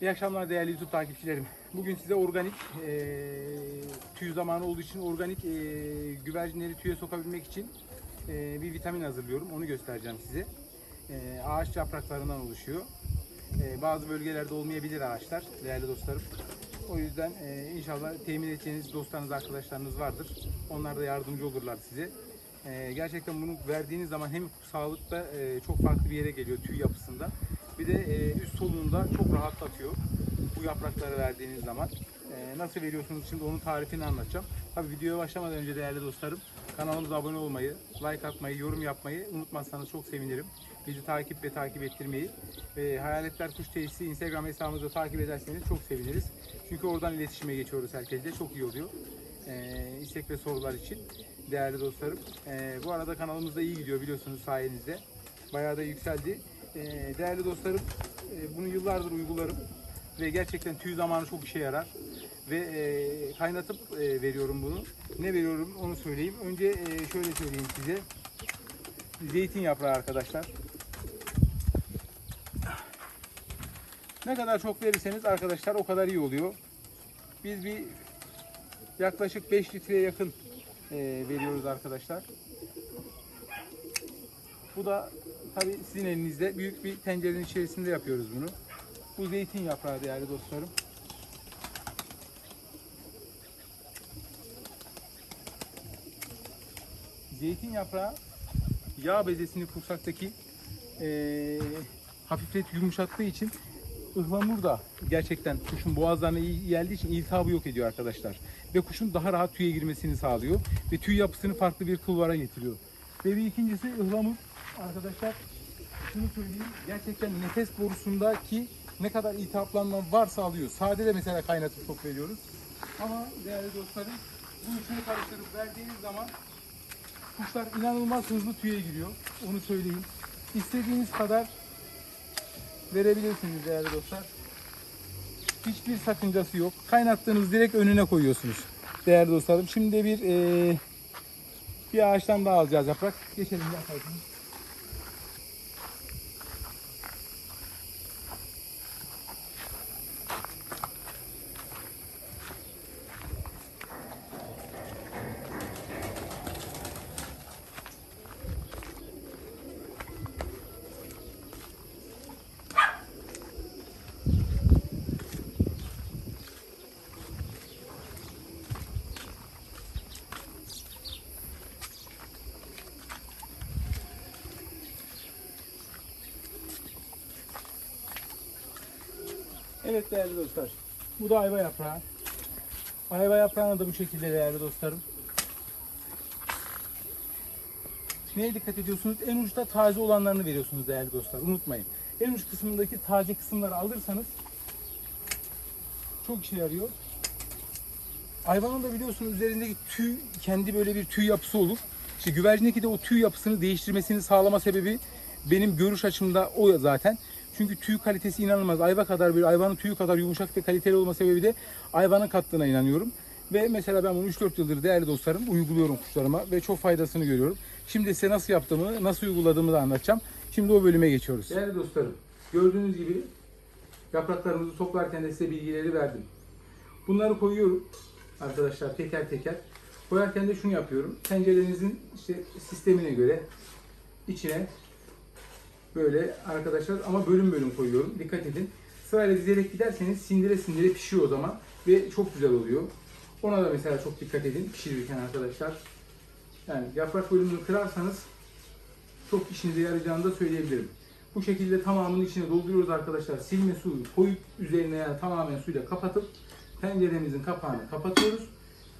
İyi akşamlar değerli YouTube takipçilerim. Bugün size organik eee tüy zamanı olduğu için organik eee, güvercinleri tüye sokabilmek için eee, bir vitamin hazırlıyorum. Onu göstereceğim size. Eee, ağaç yapraklarından oluşuyor. Eee, bazı bölgelerde olmayabilir ağaçlar değerli dostlarım. O yüzden eee, inşallah temin edeceğiniz dostlarınız, arkadaşlarınız vardır. Onlar da yardımcı olurlar size. Eee, gerçekten bunu verdiğiniz zaman hem sağlıkta eee, çok farklı bir yere geliyor tüy yapısında. Bir de eee, üst solunumda çok rahatlatıyor bu yaprakları verdiğiniz zaman. Eee, nasıl veriyorsunuz şimdi onun tarifini anlatacağım. Tabi videoya başlamadan önce değerli dostlarım kanalımıza abone olmayı, like atmayı, yorum yapmayı unutmazsanız çok sevinirim. Bizi takip ve takip ettirmeyi ve Hayaletler Kuş Tesisi Instagram hesabımızı takip ederseniz çok seviniriz. Çünkü oradan iletişime geçiyoruz herkesle. Çok iyi oluyor. Ee, istek ve sorular için değerli dostlarım. Ee, bu arada kanalımız da iyi gidiyor biliyorsunuz sayenizde. Bayağı da yükseldi. Ee, değerli dostlarım e, bunu yıllardır uygularım ve gerçekten tüy zamanı çok işe yarar ve e, kaynatıp e, veriyorum bunu. Ne veriyorum onu söyleyeyim. Önce şöyle söyleyeyim size. Zeytin yaprağı arkadaşlar. Ne kadar çok verirseniz arkadaşlar o kadar iyi oluyor. Biz bir yaklaşık 5 litreye yakın veriyoruz arkadaşlar. Bu da tabi sizin elinizde büyük bir tencerenin içerisinde yapıyoruz bunu. Bu zeytin yaprağı değerli dostlarım. Zeytin yaprağı yağ bezesini kursaktaki eee hafiflet yumuşattığı için ıhlamur da gerçekten kuşun boğazlarına iyi geldiği için iltihabı yok ediyor arkadaşlar. Ve kuşun daha rahat tüye girmesini sağlıyor. Ve tüy yapısını farklı bir kulvara getiriyor. Ve bir ikincisi ıhlamur arkadaşlar şunu söyleyeyim gerçekten nefes borusundaki ne kadar iltihaplanma varsa alıyor. Sade de mesela kaynatıp çok veriyoruz. Ama değerli dostlarım bu üçünü karıştırıp verdiğiniz zaman kuşlar inanılmaz hızlı tüye giriyor. Onu söyleyeyim. İstediğiniz kadar verebilirsiniz değerli dostlar. Hiçbir sakıncası yok. Kaynattığınız direkt önüne koyuyorsunuz. Değerli dostlarım. Şimdi bir eee, bir ağaçtan daha alacağız yaprak. Geçelim yapalım. Evet değerli dostlar. Bu da ayva yaprağı. Ayva yaprağına da bu şekilde değerli dostlarım. Neye dikkat ediyorsunuz? En uçta taze olanlarını veriyorsunuz değerli dostlar. Unutmayın. En uç kısmındaki taze kısımları alırsanız çok işe yarıyor. Hayvanın da biliyorsunuz üzerindeki tüy kendi böyle bir tüy yapısı olur. İşte güvercindeki de o tüy yapısını değiştirmesini sağlama sebebi benim görüş açımda o zaten. Çünkü tüy kalitesi inanılmaz. Ayva kadar bir hayvanın tüyü kadar yumuşak ve kaliteli olma sebebi de hayvanın kattığına inanıyorum. Ve mesela ben bunu 3-4 yıldır değerli dostlarım uyguluyorum kuşlarıma ve çok faydasını görüyorum. Şimdi size nasıl yaptığımı, nasıl uyguladığımı da anlatacağım. Şimdi o bölüme geçiyoruz. Değerli dostlarım, gördüğünüz gibi yapraklarımızı toplarken de size bilgileri verdim. Bunları koyuyorum arkadaşlar teker teker. Koyarken de şunu yapıyorum. Tencerenizin işte sistemine göre içine böyle arkadaşlar ama bölüm bölüm koyuyorum. Dikkat edin. Sırayla dizerek giderseniz sindire sindire pişiyor o zaman ve çok güzel oluyor. Ona da mesela çok dikkat edin pişirirken arkadaşlar. Yani yaprak bölümünü kırarsanız çok işinize yarayacağını da söyleyebilirim. Bu şekilde tamamını içine dolduruyoruz arkadaşlar. Silme suyu koyup üzerine yani tamamen suyla kapatıp tenceremizin kapağını kapatıyoruz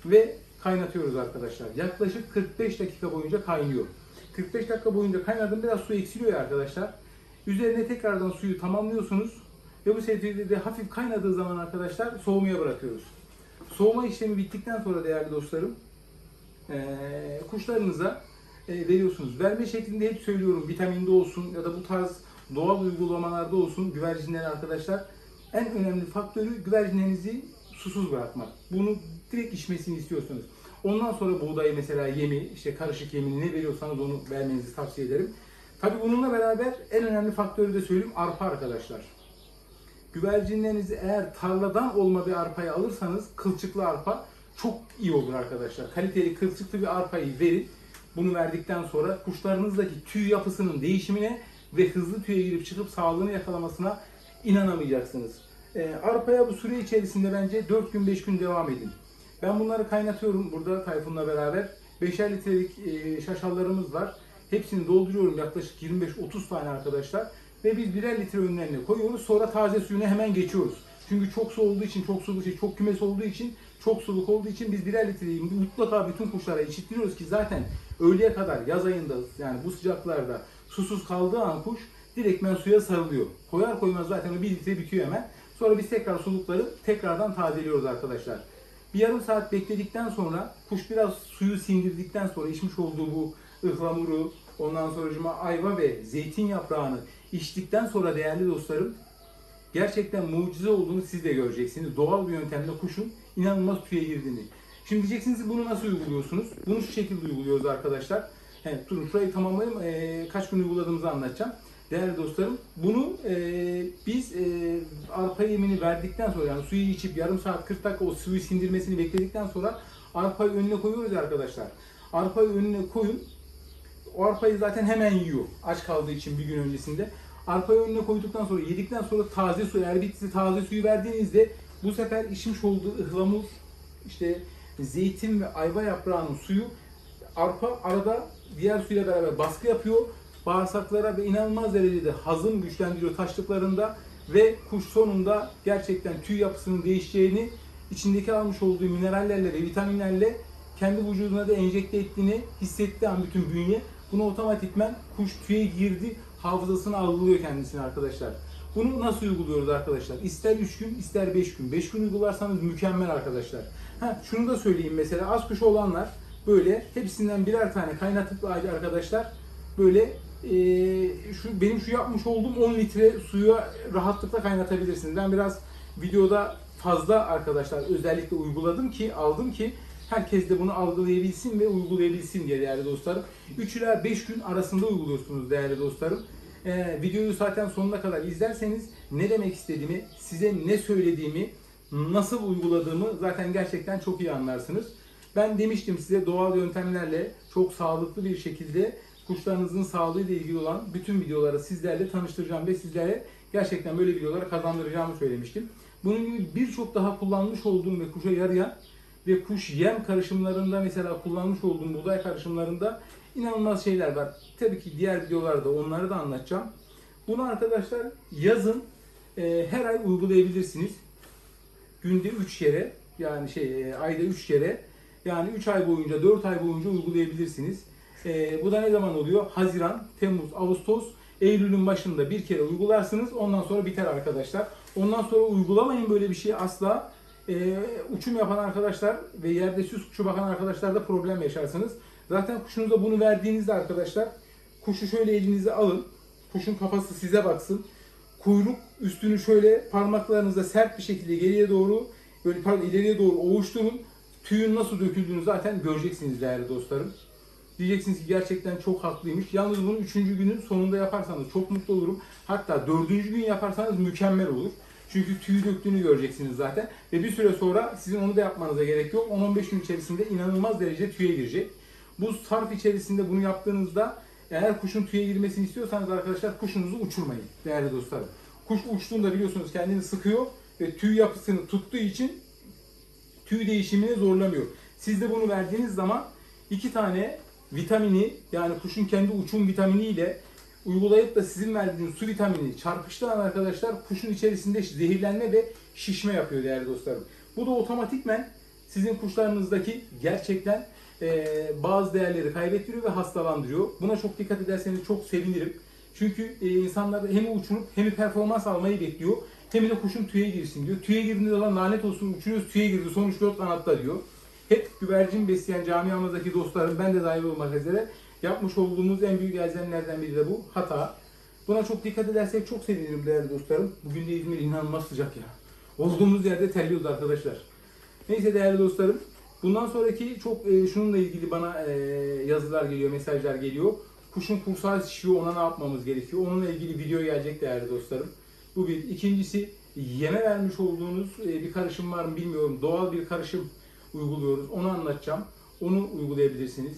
ve kaynatıyoruz arkadaşlar. Yaklaşık 45 dakika boyunca kaynıyor. 45 dakika boyunca kaynadım biraz su eksiliyor arkadaşlar. Üzerine tekrardan suyu tamamlıyorsunuz ve bu de hafif kaynadığı zaman arkadaşlar soğumaya bırakıyoruz. Soğuma işlemi bittikten sonra değerli dostlarım kuşlarınıza veriyorsunuz. Verme şeklinde hep söylüyorum vitaminde olsun ya da bu tarz doğal uygulamalarda olsun güvercinler arkadaşlar en önemli faktörü güvercinlerinizi susuz bırakmak. Bunu direkt içmesini istiyorsunuz. Ondan sonra buğdayı mesela yemi, işte karışık yemini ne veriyorsanız onu vermenizi tavsiye ederim. Tabi bununla beraber en önemli faktörü de söyleyeyim arpa arkadaşlar. Güvercinlerinizi eğer tarladan olma bir arpayı alırsanız kılçıklı arpa çok iyi olur arkadaşlar. Kaliteli kılçıklı bir arpayı verin. Bunu verdikten sonra kuşlarınızdaki tüy yapısının değişimine ve hızlı tüye girip çıkıp sağlığını yakalamasına inanamayacaksınız. Ee, arpaya bu süre içerisinde bence 4 gün 5 gün devam edin. Ben bunları kaynatıyorum burada Tayfun'la beraber. 5'er litrelik e, şaşallarımız var. Hepsini dolduruyorum yaklaşık 25-30 tane arkadaşlar. Ve biz birer litre önlerine koyuyoruz. Sonra taze suyuna hemen geçiyoruz. Çünkü çok su olduğu için, çok sulu, şey, çok kümes olduğu için, çok suluk olduğu için biz birer litreyi mutlaka bütün kuşlara eşitliyoruz ki zaten öğleye kadar yaz ayında yani bu sıcaklarda susuz kaldığı an kuş direktmen suya sarılıyor. Koyar koymaz zaten o bir litre bitiyor hemen. Sonra biz tekrar sulukları tekrardan tazeliyoruz arkadaşlar. Bir yarım saat bekledikten sonra kuş biraz suyu sindirdikten sonra içmiş olduğu bu ıhlamuru, ondan sonra ayva ve zeytin yaprağını içtikten sonra değerli dostlarım gerçekten mucize olduğunu siz de göreceksiniz. Doğal bir yöntemle kuşun inanılmaz tüye girdiğini. Şimdi diyeceksiniz bunu nasıl uyguluyorsunuz? Bunu şu şekilde uyguluyoruz arkadaşlar. Evet, durun şurayı tamamlayayım. Ee, kaç gün uyguladığımızı anlatacağım. Değerli dostlarım, bunu e, biz e, arpa yemini verdikten sonra yani suyu içip yarım saat 40 dakika o suyu sindirmesini bekledikten sonra arpayı önüne koyuyoruz arkadaşlar. Arpayı önüne koyun. O arpayı zaten hemen yiyor. Aç kaldığı için bir gün öncesinde. Arpayı önüne koyduktan sonra yedikten sonra taze su eğer bittiyse taze suyu verdiğinizde bu sefer içmiş olduğu ıhlamur işte zeytin ve ayva yaprağının suyu arpa arada diğer suyla beraber baskı yapıyor. Bağırsaklara ve inanılmaz derecede hazım güçlendiriyor taşlıklarında ve kuş sonunda gerçekten tüy yapısının değişeceğini içindeki almış olduğu minerallerle ve vitaminlerle kendi vücuduna da enjekte ettiğini hissettiği an bütün bünye bunu otomatikmen kuş tüye girdi hafızasını algılıyor kendisini arkadaşlar. Bunu nasıl uyguluyoruz arkadaşlar? İster 3 gün ister 5 gün. 5 gün uygularsanız mükemmel arkadaşlar. Ha, şunu da söyleyeyim mesela az kuş olanlar böyle hepsinden birer tane kaynatıp ayrı arkadaşlar böyle şu benim şu yapmış olduğum 10 litre suyu rahatlıkla kaynatabilirsiniz. Ben biraz videoda fazla arkadaşlar özellikle uyguladım ki aldım ki herkes de bunu algılayabilsin ve uygulayabilsin diye değerli dostlarım. 3 ila 5 gün arasında uyguluyorsunuz değerli dostlarım. Ee, videoyu zaten sonuna kadar izlerseniz ne demek istediğimi, size ne söylediğimi, nasıl uyguladığımı zaten gerçekten çok iyi anlarsınız. Ben demiştim size doğal yöntemlerle çok sağlıklı bir şekilde kuşlarınızın sağlığı ile ilgili olan bütün videoları sizlerle tanıştıracağım ve sizlere gerçekten böyle videoları kazandıracağımı söylemiştim. Bunun gibi birçok daha kullanmış olduğum ve kuşa yarayan ve kuş yem karışımlarında mesela kullanmış olduğum buğday karışımlarında inanılmaz şeyler var. Tabii ki diğer videolarda onları da anlatacağım. Bunu arkadaşlar yazın e, her ay uygulayabilirsiniz. Günde 3 kere yani şey e, ayda 3 kere yani 3 ay boyunca 4 ay boyunca uygulayabilirsiniz. E, bu da ne zaman oluyor? Haziran, Temmuz, Ağustos, Eylül'ün başında bir kere uygularsınız. Ondan sonra biter arkadaşlar. Ondan sonra uygulamayın böyle bir şeyi asla. E, uçum yapan arkadaşlar ve yerde süs kuşu bakan arkadaşlar da problem yaşarsınız. Zaten kuşunuza bunu verdiğinizde arkadaşlar kuşu şöyle elinize alın. Kuşun kafası size baksın. Kuyruk üstünü şöyle parmaklarınızla sert bir şekilde geriye doğru böyle pardon ileriye doğru ovuşturun. Tüyün nasıl döküldüğünü zaten göreceksiniz değerli dostlarım. Diyeceksiniz ki gerçekten çok haklıymış. Yalnız bunu üçüncü günün sonunda yaparsanız çok mutlu olurum. Hatta dördüncü gün yaparsanız mükemmel olur. Çünkü tüy döktüğünü göreceksiniz zaten. Ve bir süre sonra sizin onu da yapmanıza gerek yok. 10-15 gün içerisinde inanılmaz derecede tüye girecek. Bu sarf içerisinde bunu yaptığınızda eğer kuşun tüye girmesini istiyorsanız arkadaşlar kuşunuzu uçurmayın değerli dostlarım. Kuş uçtuğunda biliyorsunuz kendini sıkıyor ve tüy yapısını tuttuğu için tüy değişimini zorlamıyor. Siz de bunu verdiğiniz zaman iki tane vitamini yani kuşun kendi uçum vitamini ile uygulayıp da sizin verdiğiniz su vitamini çarpıştığı arkadaşlar kuşun içerisinde zehirlenme ve şişme yapıyor değerli dostlarım. Bu da otomatikmen sizin kuşlarınızdaki gerçekten e, bazı değerleri kaybettiriyor ve hastalandırıyor. Buna çok dikkat ederseniz çok sevinirim. Çünkü e, insanlar hem uçurup hem performans almayı bekliyor. Hem de kuşun tüye girsin diyor. Tüye girdiğinde zaman lanet olsun uçuruyoruz tüye girdi sonuç yok kanatta diyor. Hep güvercin besleyen camiamızdaki dostlarım ben de dahil olmak üzere yapmış olduğumuz en büyük elzemlerden biri de bu hata. Buna çok dikkat edersek çok sevinirim değerli dostlarım. Bugün de İzmir inanılmaz sıcak ya. Olduğumuz yerde terliyoruz arkadaşlar. Neyse değerli dostlarım. Bundan sonraki çok e, şununla ilgili bana e, yazılar geliyor, mesajlar geliyor. Kuşun kursağı şişiyor, ona ne yapmamız gerekiyor? Onunla ilgili video gelecek değerli dostlarım. Bu bir. İkincisi yeme vermiş olduğunuz e, bir karışım var mı bilmiyorum. Doğal bir karışım uyguluyoruz. Onu anlatacağım. Onu uygulayabilirsiniz.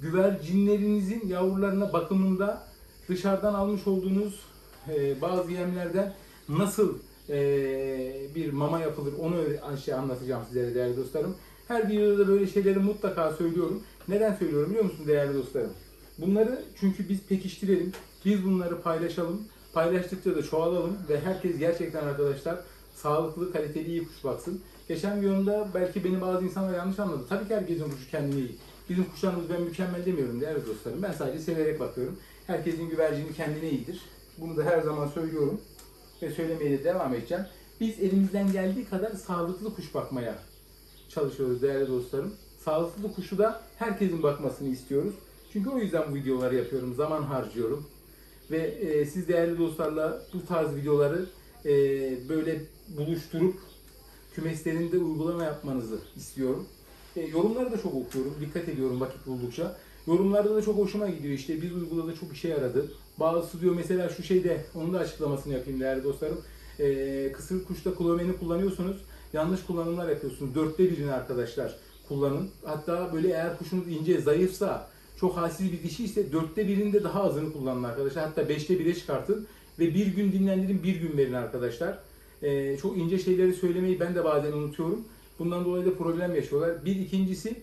Güvercinlerinizin yavrularına bakımında dışarıdan almış olduğunuz e, bazı yemlerden nasıl e, bir mama yapılır onu şey anlatacağım sizlere değerli dostlarım. Her videoda da böyle şeyleri mutlaka söylüyorum. Neden söylüyorum biliyor musun değerli dostlarım? Bunları çünkü biz pekiştirelim, biz bunları paylaşalım. Paylaştıkça da çoğalalım ve herkes gerçekten arkadaşlar sağlıklı, kaliteli iyi kuş baksın. Geçen videomda belki beni bazı insanlar yanlış anladı. Tabii ki herkesin kuşu kendine iyi. Bizim kuşlarımız ben mükemmel demiyorum değerli dostlarım. Ben sadece severek bakıyorum. Herkesin güvercini kendine iyidir. Bunu da her zaman söylüyorum ve söylemeye de devam edeceğim. Biz elimizden geldiği kadar sağlıklı kuş bakmaya çalışıyoruz değerli dostlarım. Sağlıklı kuşu da herkesin bakmasını istiyoruz. Çünkü o yüzden bu videoları yapıyorum, zaman harcıyorum. Ve e, siz değerli dostlarla bu tarz videoları e, böyle buluşturup kümeslerinde uygulama yapmanızı istiyorum. E, yorumları da çok okuyorum, dikkat ediyorum vakit buldukça. Yorumlarda da çok hoşuma gidiyor işte biz uyguladı çok işe yaradı. Bazısı diyor mesela şu şeyde onun da açıklamasını yapayım değerli dostlarım. E, kısır kuşta klomeni kullanıyorsunuz. Yanlış kullanımlar yapıyorsunuz. Dörtte birini arkadaşlar kullanın. Hatta böyle eğer kuşunuz ince, zayıfsa, çok halsiz bir dişi ise dörtte birinde daha azını kullanın arkadaşlar. Hatta beşte bire çıkartın ve bir gün dinlendirin, bir gün verin arkadaşlar. Ee, çok ince şeyleri söylemeyi ben de bazen unutuyorum. Bundan dolayı da problem yaşıyorlar. Bir ikincisi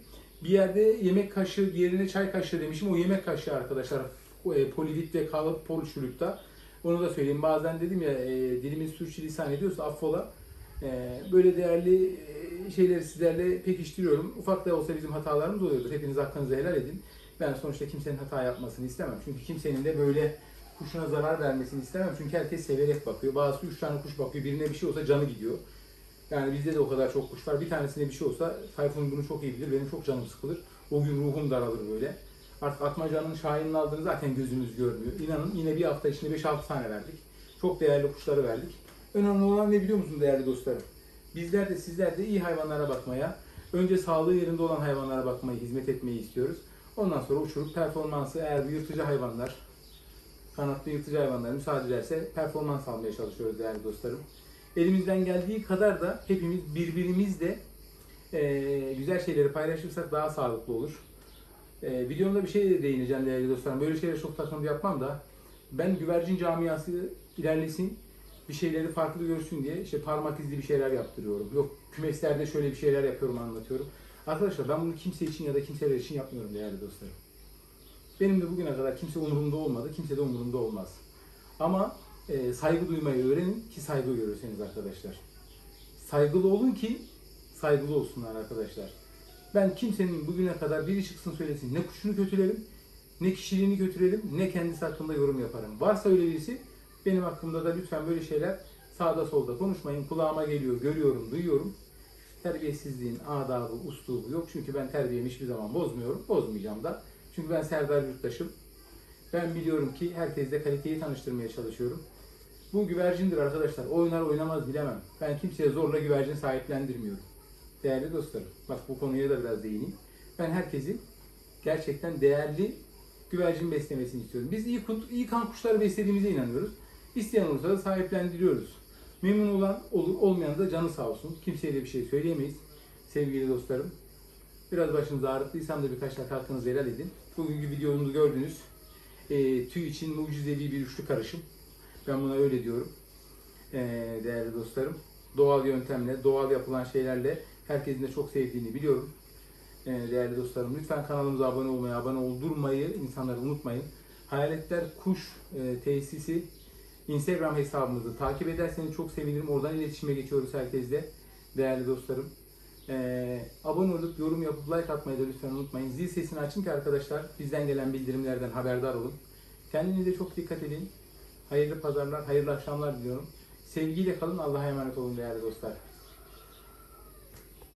bir yerde yemek kaşığı, diğerine çay kaşığı demişim. O yemek kaşığı arkadaşlar. E, polilit ve kalıp polşürükta. Onu da söyleyeyim. Bazen dedim ya e, dilimiz sürçülisan ediyorsa affola. E, böyle değerli e, şeyleri sizlerle pekiştiriyorum. Ufak da olsa bizim hatalarımız oluyordur. Hepiniz hakkınızı helal edin. Ben sonuçta kimsenin hata yapmasını istemem. Çünkü kimsenin de böyle kuşuna zarar vermesini istemem. Çünkü herkes severek bakıyor. Bazısı üç tane kuş bakıyor. Birine bir şey olsa canı gidiyor. Yani bizde de o kadar çok kuş var. Bir tanesine bir şey olsa Tayfun bunu çok iyi bilir. Benim çok canım sıkılır. O gün ruhum daralır böyle. Artık Atmaca'nın Şahin'in aldığını zaten gözümüz görmüyor. İnanın yine bir hafta içinde 5-6 tane verdik. Çok değerli kuşları verdik. Önemli olan ne biliyor musun değerli dostlarım? Bizler de sizler de iyi hayvanlara bakmaya, önce sağlığı yerinde olan hayvanlara bakmayı, hizmet etmeyi istiyoruz. Ondan sonra uçurup performansı eğer bu yırtıcı hayvanlar, kanatlı yırtıcı hayvanlar müsaade ederse performans almaya çalışıyoruz değerli dostlarım. Elimizden geldiği kadar da hepimiz birbirimizle eee, güzel şeyleri paylaşırsak daha sağlıklı olur. Eee videomda bir şey de değineceğim değerli dostlarım. Böyle şeyleri çok takıntı yapmam da ben güvercin camiası ilerlesin, bir şeyleri farklı görsün diye işte parmak izli bir şeyler yaptırıyorum. Yok kümeslerde şöyle bir şeyler yapıyorum anlatıyorum. Arkadaşlar ben bunu kimse için ya da kimseler için yapmıyorum değerli dostlarım. Benim de bugüne kadar kimse umurumda olmadı, kimse de umurumda olmaz. Ama e, saygı duymayı öğrenin ki saygı görürseniz arkadaşlar. Saygılı olun ki saygılı olsunlar arkadaşlar. Ben kimsenin bugüne kadar biri çıksın söylesin ne kuşunu kötülerim, ne kişiliğini kötülerim, ne kendisi hakkında yorum yaparım. Varsa öyle birisi benim hakkımda da lütfen böyle şeyler sağda solda konuşmayın. Kulağıma geliyor, görüyorum, duyuyorum. Terbiyesizliğin adabı, uslubu yok. Çünkü ben terbiyemi hiçbir zaman bozmuyorum. Bozmayacağım da. Çünkü ben Serdar Yurttaş'ım. Ben biliyorum ki herkesle kaliteyi tanıştırmaya çalışıyorum. Bu güvercindir arkadaşlar. Oynar oynamaz bilemem. Ben kimseye zorla güvercin sahiplendirmiyorum. Değerli dostlarım. Bak bu konuya da biraz değineyim. Ben herkesin gerçekten değerli güvercin beslemesini istiyorum. Biz iyi, iyi kan kuşları beslediğimize inanıyoruz. İsteyen olursa da sahiplendiriyoruz. Memnun olan olur, olmayan da canı sağ olsun. Kimseye de bir şey söyleyemeyiz sevgili dostlarım. Biraz başınızı ağrıttıysam da birkaç dakika hakkınızı helal edin. Bugünkü videomuzu gördünüz. E, tüy için mucizevi bir üçlü karışım. Ben buna öyle diyorum. E, değerli dostlarım. Doğal yöntemle, doğal yapılan şeylerle herkesin de çok sevdiğini biliyorum. E, değerli dostlarım lütfen kanalımıza abone olmayı, abone oldurmayı insanları unutmayın. Hayaletler Kuş e, Tesisi Instagram hesabımızı takip ederseniz çok sevinirim. Oradan iletişime geçiyoruz herkesle. Değerli dostlarım. Ee, abone olup yorum yapıp like atmayı da lütfen unutmayın. Zil sesini açın ki arkadaşlar bizden gelen bildirimlerden haberdar olun. Kendinize çok dikkat edin. Hayırlı pazarlar, hayırlı akşamlar diliyorum. Sevgiyle kalın. Allah'a emanet olun değerli dostlar.